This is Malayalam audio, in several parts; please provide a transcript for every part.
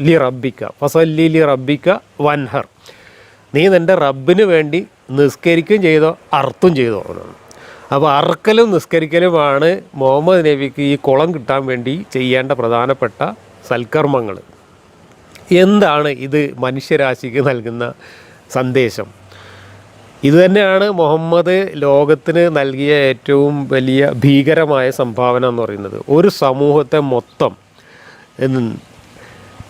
ലി റബ്ബിക്ക. ഫസല്ലി ലി റബ്ബിക്ക വൻഹർ. നീ നിന്റെ റബ്ബിന് വേണ്ടി നിസ്കരിക്കുകയും ചെയ്തോ അർത്തും ചെയ്തോ എന്നാണ്. അപ്പോൾ അറക്കലും നിസ്കരിക്കലുമാണ് മുഹമ്മദ് നബിക്ക് ഈ കുളം കിട്ടാൻ വേണ്ടി ചെയ്യേണ്ട പ്രധാനപ്പെട്ട സൽക്കർമ്മങ്ങൾ. എന്താണ് ഇത് മനുഷ്യരാശിക്ക് നൽകുന്ന സന്ദേശം? ഇത് തന്നെയാണ് മുഹമ്മദ് ലോകത്തിന് നൽകിയ ഏറ്റവും വലിയ ഭീകരമായ സംഭാവന എന്ന് പറയുന്നത്. ഒരു സമൂഹത്തെ മൊത്തം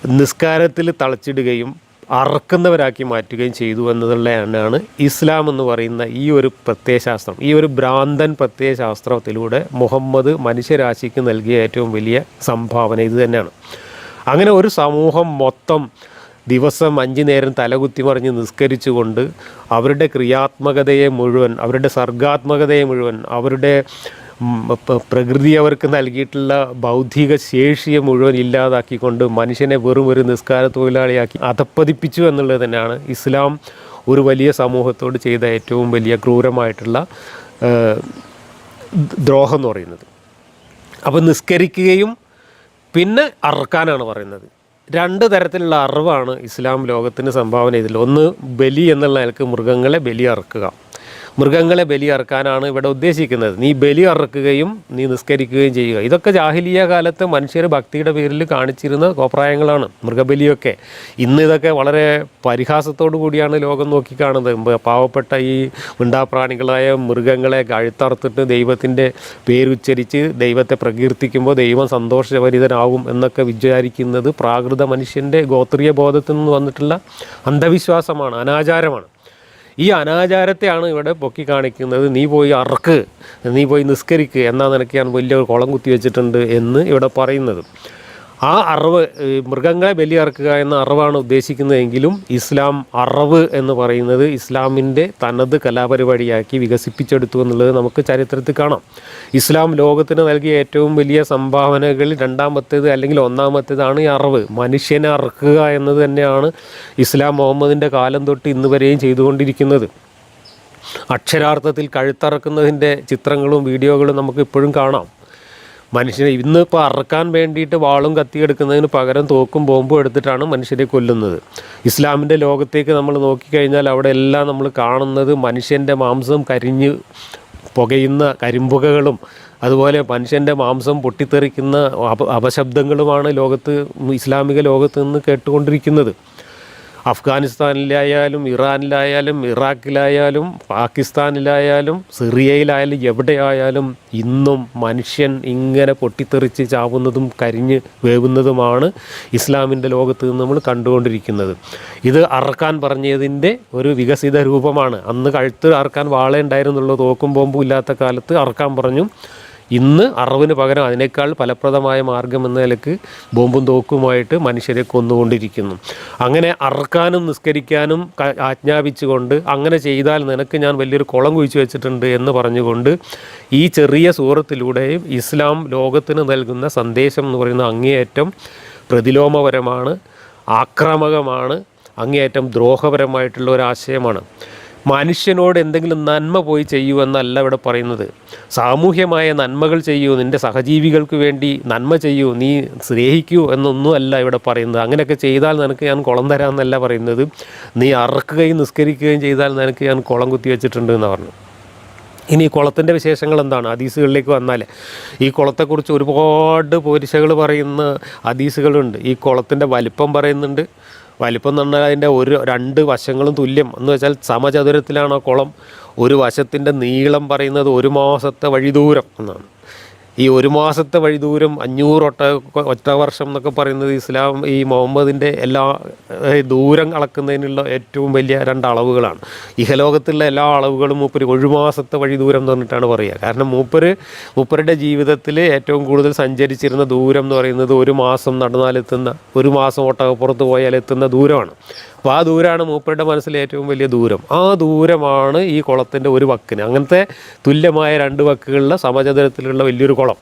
നിസ്കാരത്തിൽ തളച്ചിടുകയും അറക്കുന്നവരാക്കി മാറ്റുകയും ചെയ്തു എന്നതുള്ളതാണ് ഇസ്ലാം എന്ന് പറയുന്ന ഈ ഒരു പ്രത്യയശാസ്ത്രം ഈ ഒരു ഭ്രാന്തൻ പ്രത്യയശാസ്ത്രത്തിലൂടെ മുഹമ്മദ് മനുഷ്യരാശിക്ക് നൽകിയ ഏറ്റവും വലിയ സംഭാവന ഇത് തന്നെയാണ്. അങ്ങനെ ഒരു സമൂഹം മൊത്തം ദിവസം അഞ്ച് നേരം തലകുത്തി മറിഞ്ഞ് നിസ്കരിച്ചുകൊണ്ട് അവരുടെ ക്രിയാത്മകതയെ മുഴുവൻ അവരുടെ സർഗാത്മകതയെ മുഴുവൻ അവരുടെ പ്രകൃതി അവർക്ക് നൽകിയിട്ടുള്ള ബൗദ്ധിക ശേഷിയെ മുഴുവൻ ഇല്ലാതാക്കിക്കൊണ്ട് മനുഷ്യനെ വെറും ഒരു നിസ്കാര തൊഴിലാളിയാക്കി അധപ്പതിപ്പിച്ചു എന്നുള്ളത് തന്നെയാണ് ഇസ്ലാം ഒരു വലിയ സമൂഹത്തോട് ചെയ്ത ഏറ്റവും വലിയ ക്രൂരമായിട്ടുള്ള ദ്രോഹം എന്ന് പറയുന്നത്. അപ്പോൾ നിസ്കരിക്കുകയും പിന്നെ അറക്കാനാണ് പറയുന്നത്. രണ്ട് തരത്തിലുള്ള അറിവാണ് ഇസ്ലാം ലോകത്തിന് സംഭാവന ചെയ്തിട്ടുള്ളത്. ഒന്ന് ബലി എന്നുള്ള നിലയ്ക്ക് മൃഗങ്ങളെ ബലി അറക്കുക. മൃഗങ്ങളെ ബലി അറക്കാനാണ് ഇവിടെ ഉദ്ദേശിക്കുന്നത്. നീ ബലി അറക്കുകയും നീ നിസ്കരിക്കുകയും ചെയ്യുക. ഇതൊക്കെ ജാഹിലിയ കാലത്ത് മനുഷ്യർ ഭക്തിയുടെ പേരിൽ കാണിച്ചിരുന്ന കോപ്രായങ്ങളാണ് മൃഗബലിയൊക്കെ. ഇന്ന് ഇതൊക്കെ വളരെ പരിഹാസത്തോടു കൂടിയാണ് ലോകം നോക്കിക്കാണുന്നത്. കാണുന്നത് പാവപ്പെട്ട ഈ മിണ്ടാപ്രാണികളായ മൃഗങ്ങളെ കഴുത്തറുത്തിട്ട് ദൈവത്തിന്റെ പേരുച്ചരിച്ച് ദൈവത്തെ പ്രകീർത്തിക്കുമ്പോൾ ദൈവം സന്തോഷഭരിതനാവും എന്നൊക്കെ വിചാരിക്കുന്നത് പ്രാകൃത മനുഷ്യന്റെ ഗോത്രീയ ബോധത്തിൽ നിന്ന് വന്നിട്ടുള്ള അന്ധവിശ്വാസമാണ് അനാചാരമാണ്. ഈ അനാചാരത്തെയാണ് ഇവിടെ പൊക്കി കാണിക്കുന്നത്. നീ പോയി അറക്ക്. നീ പോയി നിസ്കരിക്ക്. എന്നാ നിനക്ക് ഞാൻ വലിയ കുളം കുത്തി വെച്ചിട്ടുണ്ട് എന്ന് ഇവിടെ പറയുന്നത്. ആ അറിവ് മൃഗങ്ങളെ ബലിയറക്കുക എന്ന അറിവാണ് ഉദ്ദേശിക്കുന്നതെങ്കിലും ഇസ്ലാം അറിവ് എന്ന് പറയുന്നത് ഇസ്ലാമിന്റെ തനത് കലാപരിപാടിയാക്കി വികസിപ്പിച്ചെടുത്തു എന്നുള്ളത് നമുക്ക് ചരിത്രത്തിൽ കാണാം. ഇസ്ലാം ലോകത്തിന് നൽകിയ ഏറ്റവും വലിയ സംഭാവനകളിൽ രണ്ടാമത്തേത് അല്ലെങ്കിൽ ഒന്നാമത്തേതാണ് ഈ അറിവ്. മനുഷ്യനെ അറക്കുക എന്നത് തന്നെയാണ് ഇസ്ലാം മുഹമ്മദിന്റെ കാലം തൊട്ട് ഇന്ന് വരെയും ചെയ്തുകൊണ്ടിരിക്കുന്നത്. അക്ഷരാർത്ഥത്തിൽ കഴുത്തറക്കുന്നതിന്റെ ചിത്രങ്ങളും വീഡിയോകളും നമുക്ക് ഇപ്പോഴും കാണാം. മനുഷ്യനെ ഇന്നിപ്പോൾ അറക്കാൻ വേണ്ടിയിട്ട് വാളും കത്തിയെടുക്കുന്നതിന് പകരം തോക്കും ബോംബും എടുത്തിട്ടാണ് മനുഷ്യരെ കൊല്ലുന്നത്. ഇസ്ലാമിന്റെ ലോകത്തേക്ക് നമ്മൾ നോക്കിക്കഴിഞ്ഞാൽ അവിടെ എല്ലാം നമ്മൾ കാണുന്നത് മനുഷ്യന്റെ മാംസം കരിഞ്ഞ് പുകയുന്ന കരിമ്പുകകളും അതുപോലെ മനുഷ്യന്റെ മാംസം പൊട്ടിത്തെറിക്കുന്ന അപ അപശബ്ദങ്ങളുമാണ് ലോകത്ത് ഇസ്ലാമിക ലോകത്ത് നിന്ന് കേട്ടുകൊണ്ടിരിക്കുന്നത്. അഫ്ഗാനിസ്ഥാനിലായാലും ഇറാനിലായാലും ഇറാഖിലായാലും പാകിസ്ഥാനിലായാലും സിറിയയിലായാലും എവിടെയായാലും ഇന്നും മനുഷ്യൻ ഇങ്ങനെ പൊട്ടിത്തെറിച്ച് ചാവുന്നതും കരിഞ്ഞ് വേവുന്നതുമാണ് ഇസ്ലാമിന്റെ ലോകത്ത് നിന്ന് നമ്മൾ കണ്ടുകൊണ്ടിരിക്കുന്നത്. ഇത് അറക്കാൻ പറഞ്ഞതിന്റെ ഒരു വികസിത രൂപമാണ്. അന്ന് കഴുത്ത് അറക്കാൻ വാളേ ഉണ്ടായിരുന്നുള്ളൂ തോക്കും ബോംബും ഇല്ലാത്ത കാലത്ത് അറക്കാൻ പറഞ്ഞു ഇന്ന് അറിവിന് പകരം അതിനേക്കാൾ ഫലപ്രദമായ മാർഗം എന്ന നിലയ്ക്ക് ബോംബും തോക്കുമായിട്ട് മനുഷ്യരെ കൊന്നുകൊണ്ടിരിക്കുന്നു. അങ്ങനെ അറക്കാനും നിസ്കരിക്കാനും ആജ്ഞാപിച്ചുകൊണ്ട് അങ്ങനെ ചെയ്താൽ നിനക്ക് ഞാൻ വലിയൊരു കുളം കുഴിച്ചു വെച്ചിട്ടുണ്ട് എന്ന് പറഞ്ഞുകൊണ്ട് ഈ ചെറിയ സൂറത്തിലൂടെയും ഇസ്ലാം ലോകത്തിന് നൽകുന്ന സന്ദേശം എന്ന് പറയുന്ന അങ്ങേയറ്റം പ്രതിലോമപരമാണ് ആക്രമകമാണ് അങ്ങേയറ്റം ദ്രോഹപരമായിട്ടുള്ള ഒരു ആശയമാണ്. മനുഷ്യനോട് എന്തെങ്കിലും നന്മ പോയി ചെയ്യൂ എന്നല്ല ഇവിടെ പറയുന്നത്. സാമൂഹ്യമായ നന്മകൾ ചെയ്യൂ നിന്റെ സഹജീവികൾക്ക് വേണ്ടി നന്മ ചെയ്യൂ നീ സ്നേഹിക്കൂ എന്നൊന്നും അല്ല ഇവിടെ പറയുന്നത്. അങ്ങനെയൊക്കെ ചെയ്താൽ നിനക്ക് ഞാൻ കുളം തരാമെന്നല്ല പറയുന്നത്. നീ അറക്കുകയും നിസ്കരിക്കുകയും ചെയ്താൽ നിനക്ക് ഞാൻ കുളം കുത്തി വെച്ചിട്ടുണ്ട് എന്ന് പറഞ്ഞു. ഇനി ഈ കുളത്തിന്റെ വിശേഷങ്ങൾ എന്താണ്? ഹദീസുകളിലേക്ക് വന്നാൽ ഈ കുളത്തെക്കുറിച്ച് ഒരുപാട് പോരിശകൾ പറയുന്ന ഹദീസുകളുണ്ട്. ഈ കുളത്തിന്റെ വലിപ്പം പറയുന്നുണ്ട്. വലിപ്പം എന്ന് പറഞ്ഞാൽ അതിന്റെ ഒരു രണ്ട് വശങ്ങളും തുല്യം. എന്ന് വെച്ചാൽ സമചതുരത്തിലാണ് ആ കുളം. ഒരു വശത്തിന്റെ നീളം പറയുന്നത് ഒരു മാസത്തെ വഴി ദൂരം എന്നാണ്. ഈ ഒരു മാസത്തെ വഴി ദൂരം അഞ്ഞൂറ് ഒട്ട ഒറ്റ വർഷം എന്നൊക്കെ പറയുന്നത് ഇസ്ലാം ഈ മുഹമ്മദിന്റെ എല്ലാ ദൂരം അളക്കുന്നതിനുള്ള ഏറ്റവും വലിയ രണ്ട് അളവുകളാണ് ഇഹലോകത്തുള്ള എല്ലാ അളവുകളും മൂപ്പര് ഒരു മാസത്തെ വഴി ദൂരം എന്ന് പറഞ്ഞിട്ടാണ് പറയുക. കാരണം മൂപ്പര് മൂപ്പരുടെ ജീവിതത്തിൽ ഏറ്റവും കൂടുതൽ സഞ്ചരിച്ചിരുന്ന ദൂരം എന്ന് പറയുന്നത് ഒരു മാസം നടന്നാലെത്തുന്ന ഒരു മാസം ഒട്ടകപ്പുറത്ത് പോയാൽ എത്തുന്ന ദൂരമാണ്. അപ്പോൾ ആ ദൂരമാണ് മൂപ്പരുടെ മനസ്സിലെ ഏറ്റവും വലിയ ദൂരം. ആ ദൂരമാണ് ഈ കുളത്തിന്റെ ഒരു വക്കിന്. അങ്ങനത്തെ തുല്യമായ രണ്ട് വക്കുകളിലെ സമചതുരത്തിലുള്ള വലിയൊരു കുളം.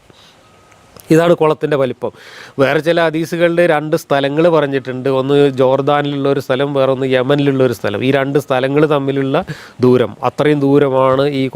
ഇതാണ് കുളത്തിന്റെ വലിപ്പം. വേറെ ചില ഹദീസുകളിൽ രണ്ട് സ്ഥലങ്ങൾ പറഞ്ഞിട്ടുണ്ട്. ഒന്ന് ജോർദാനിലുള്ള ഒരു സ്ഥലം വേറെ ഒന്ന് യമനിലുള്ള ഒരു സ്ഥലം. ഈ രണ്ട് സ്ഥലങ്ങൾ തമ്മിലുള്ള ദൂരം. അത്രയും ദൂരമാണ് ഈ